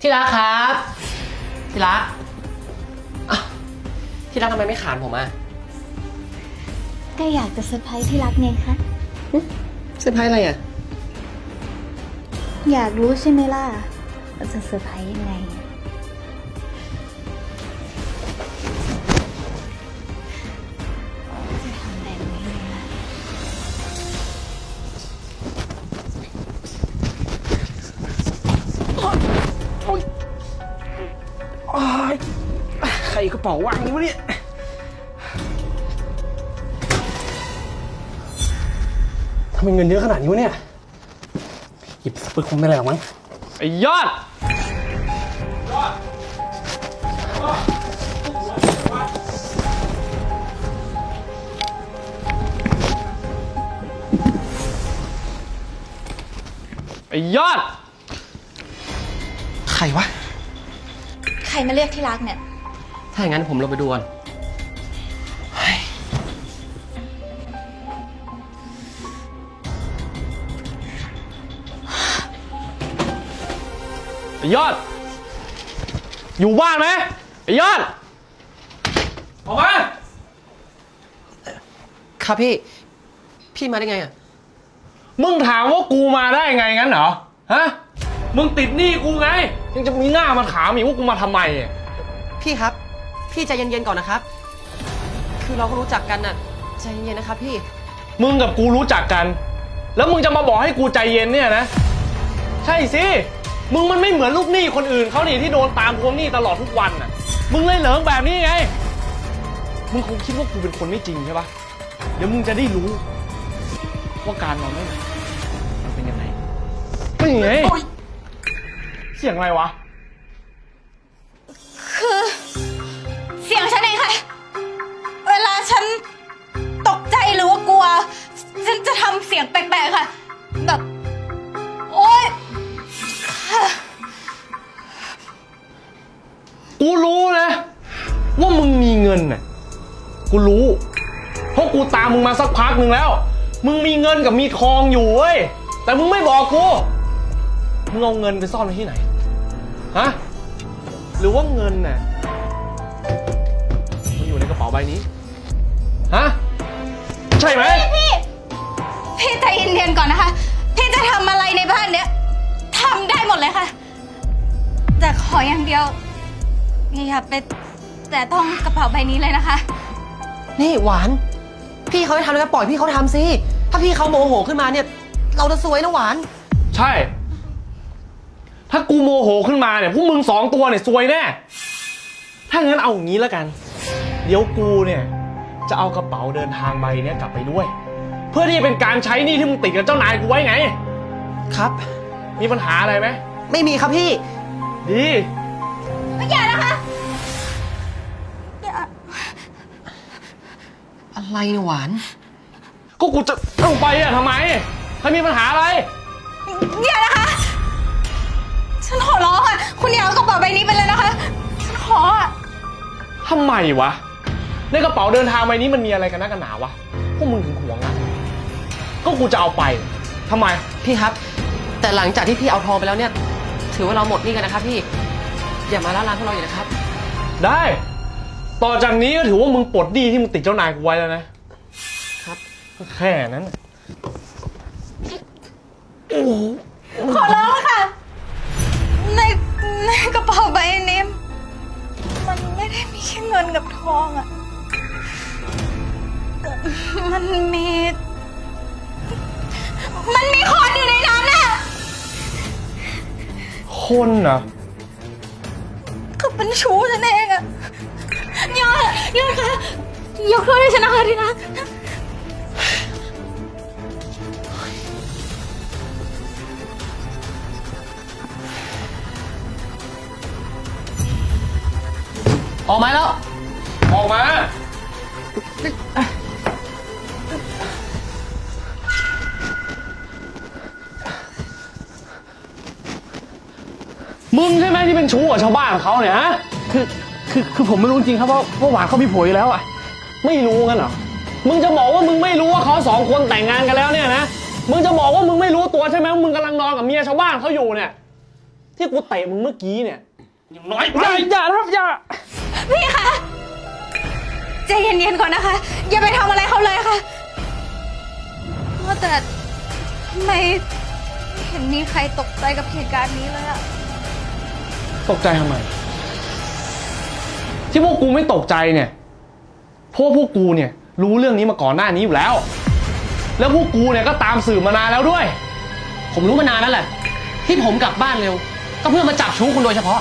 ที่รักครับ ที่รักอ้าวที่รักทำไมไม่ขานผมอะก็อยากจะเซอร์ไพรส์ที่รักไงคะ เซอร์ไพรส์อะไรอะ อยากรู้ใช่ไหมล่ะว่าจะเซอร์ไพรส์ยังไง รกระเป๋าวางนี้วะเนี่ยทำไมเงินเยอะขนาดนี้วะเนี่ย หยิบสปึกคงไม่อะไรหรอกมั้ง ไอ้ยอด ไอ้ยอด ใครวะ ใครมาเรียกที่รักเนี่ย ถ้าอย่างนั้นผมลงไปดูก่อนไอ้ยอด อยู่บ้านไหมไอ้ยอด ออกมา ครับพี่ พี่มาได้ไงอะ มึงถามว่ากูมาได้ไงงั้นเหรอ ฮะ มึงติดหนี้กูไง ยังจะมีหน้ามาถามอีกว่ากูมาทำไมอะพี่ครับ พี่ใจเย็นๆก่อนนะครับ คือเราก็รู้จักกันน่ะใจเย็นๆนะครับพี่ มึงกับกูรู้จักกัน แล้วมึงจะมาบอกให้กูใจเย็นเนี่ยนะ ใช่สิ มึงมันไม่เหมือนลูกหนี้คนอื่นเขานี่ที่โดนตามทวงหนี้ตลอดทุกวันน่ะ มึงเลยเหลิงแบบนี้ไง มึงคงคิดว่ากูเป็นคนไม่จริงใช่ปะเดี๋ยวมึงจะได้รู้ ว่าการนอนไม่หลับมันเป็นยังไงไม่ไงเสียงอะไรวะ นน่ะ กูรู้ เพราะกูตามมึงมาสักพักหนึ่งแล้ว มึงมีเงินกับมีทองอยู่เว้ย แต่มึงไม่บอกกู มึงเอาเงินไปซ่อนไว้ที่ไหน ฮะ หรือว่าเงินน่ะ มันอยู่ในกระเป๋าใบนี้ ฮะ ใช่ไหม พี่พี่ใจเย็นๆก่อนนะคะ พี่จะทำอะไรในบ้านเนี้ยทำได้หมดเลยค่ะ แต่ขออย่างเดียวอย่าไป แต่ต้องกระเป๋าใบนี้เลยนะคะ นี่หวาน พี่เขาให้ทำแล้วก็ปล่อยพี่เขาทำสิ ถ้าพี่เขาโมโหขึ้นมาเนี่ย เราจะซวยนะหวาน ใช่ ถ้ากูโมโหขึ้นมาเนี่ยพวกมึงสองตัวเนี่ยซวยแน่ ถ้างั้นเอาอย่างนี้แล้วกัน เดี๋ยวกูเนี่ย จะเอากระเป๋าเดินทางใบเนี้ยกลับไปด้วย เพื่อที่จะเป็นการใช้หนี้ที่มึงติดกับเจ้านายกูไว้ไง ครับ มีปัญหาอะไรไหม ไม่มีครับพี่ ดี อะไรเนี่ยหวาน ก็กูจะเอาไปอะทำไมใครมีปัญหาอะไรอย่านะคะ ฉันขอร้องค่ะ คุณอย่าเอากระเป๋าใบนี้ไปเลยนะคะ ฉันขออะ ทำไมวะ ในกระเป๋าเดินทางใบนี้มันมีอะไรกันนักกันหนาวะ พวกมึงถึงห่วงอะก็กูจะเอาไปทำไม พี่ครับ แต่หลังจากที่พี่เอาทองไปแล้วเนี่ย ถือว่าเราหมดหนี้กันนะครับพี่ อย่ามาล้าลานพวกเราอีกนะครับ ได้ ต่อจากนี้ก็ถือว่ามึงปลดหนี้ที่มึงติดเจ้านายกูไว้แล้วนะ ครับก็แค่นั้นน่ะขอร้องแล้วค่ะ ในในกระเป๋าใบนี้มันไม่ได้มีแค่เงินกับทองอะแต่มันมี มันมีคนอยู่ในนั้นน่ะคนเหรอก็เป็นชู้ฉันเองอะ ยอดยอดคะยกโทษให้ฉันนะคะที่รักออกมาแล้ว ออกมา มึงใช่ไหมที่เป็นชู้กับชาวบ้านเขาเนี่ยฮะ คือคือคือผมไม่รู้จริงๆครับว่าว่าหวานเขามีผัวอยู่แล้วอะ ไม่รู้กันเหรอ มึงจะบอกว่ามึงไม่รู้ว่าเขาสองคนแต่งงานกันแล้วเนี่ยนะ มึงจะบอกว่ามึงไม่รู้ตัวใช่ไหมว่ามึงกำลังนอนกับเมียชาวบ้านเขาอยู่เนี่ย ที่กูเตะมึงเมื่อกี้เนี่ยอย่างน้อยไปอย่านะครับอย่า พี่คะใจเย็นๆก่อนนะคะ อย่าไปทำอะไรเขาเลยค่ะว่าแต่ทำไมไม่เห็นมีใครตกใจกับเหตุการณ์นี้เลยอะ ตกใจทำไม ที่พวกกูไม่ตกใจเนี่ยเพราะวกพวกกูเนี่ยรู้เรื่องนี้มาก่อนหน้านี้อยู่แล้ว แล้วพวกกูเนี่ยก็ตามสื่อมานานแล้วด้วย ผมรู้มานานแล้วแหละ ที่ผมกลับบ้านเร็ว ก็เพื่อมาจับชู้คุณโดยเฉพาะ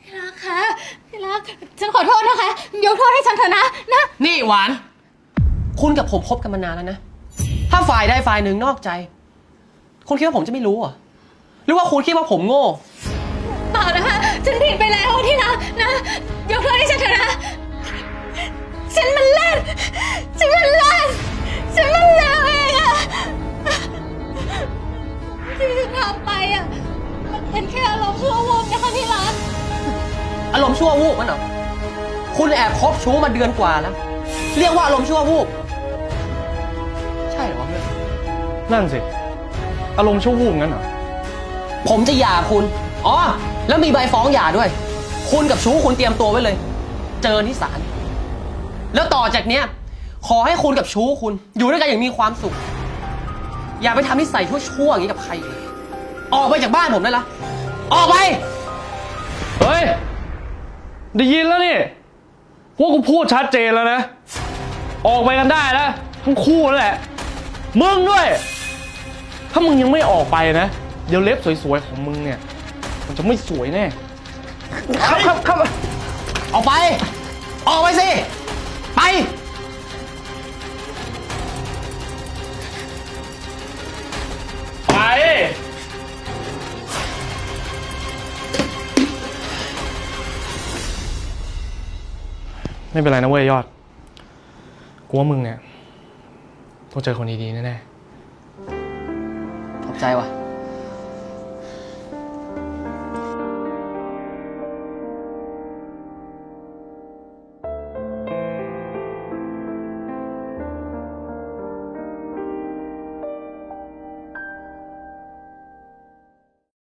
ที่รักคะที่รัก ฉันขอโทษนะคะ ยกโทษให้ฉันเถอะนะนะ นี่หวาน คุณกับผมคบกันมานานแล้วนะ ถ้าฝ่ายใดฝ่ายหนึ่งนอกใจ คุณคิดว่าผมจะไม่รู้เหรอหรือว่าคุณคิดว่าผมโง่เปล่านะคะ ฉันผิดไปแล้วที่รักนะ ยกโทษให้ฉันเถอะนะ ฉันมันเล่น ฉันมันเล่น ฉันมันเลวเองอะที่ฉันทำไปอะมันเป็นแค่อารมณ์ชั่ววูบนะคะที่รัก อารมณ์ชั่ววูบมันเหรอ คุณแอบคบชู้มาเดือนกว่าแล้ว เรียกว่าอารมณ์ชั่ววูบ ใช่เหรอวะเพื่อน นั่นสิ อารมณ์ชั่ววูบงั้นเหรอ ผมจะหย่าคุณ อ๋อ แล้วมีใบฟ้องหย่าด้วย คุณกับชู้คุณเตรียมตัวไว้เลย เจอที่ศาลแล้วต่อจากเนี้ยขอให้คุณกับชู้คุณ อยู่ด้วยกันอย่างมีความสุข อย่าไปทำนิสัยชั่วๆอย่างนี้กับใครอีกออกไปจากบ้านผมได้ละออกไป เฮ้ย ได้ยินแล้วนี่ พวกกูพูดชัดเจนแล้วนะ ออกไปกันได้แล้วทั้งคู่นั่นแหละ มึงด้วย ถ้ามึงยังไม่ออกไปนะ เดี๋ยวเล็บสวยๆของมึงเนี่ย มันจะไม่สวยแน่ครับครับครับออกไป ออกไปสิ ไป ไป ไม่เป็นไรนะเว้ยยอด กูว่ามึงเนี่ย ต้องเจอคนดีๆแน่ๆ ขอบใจว่ะ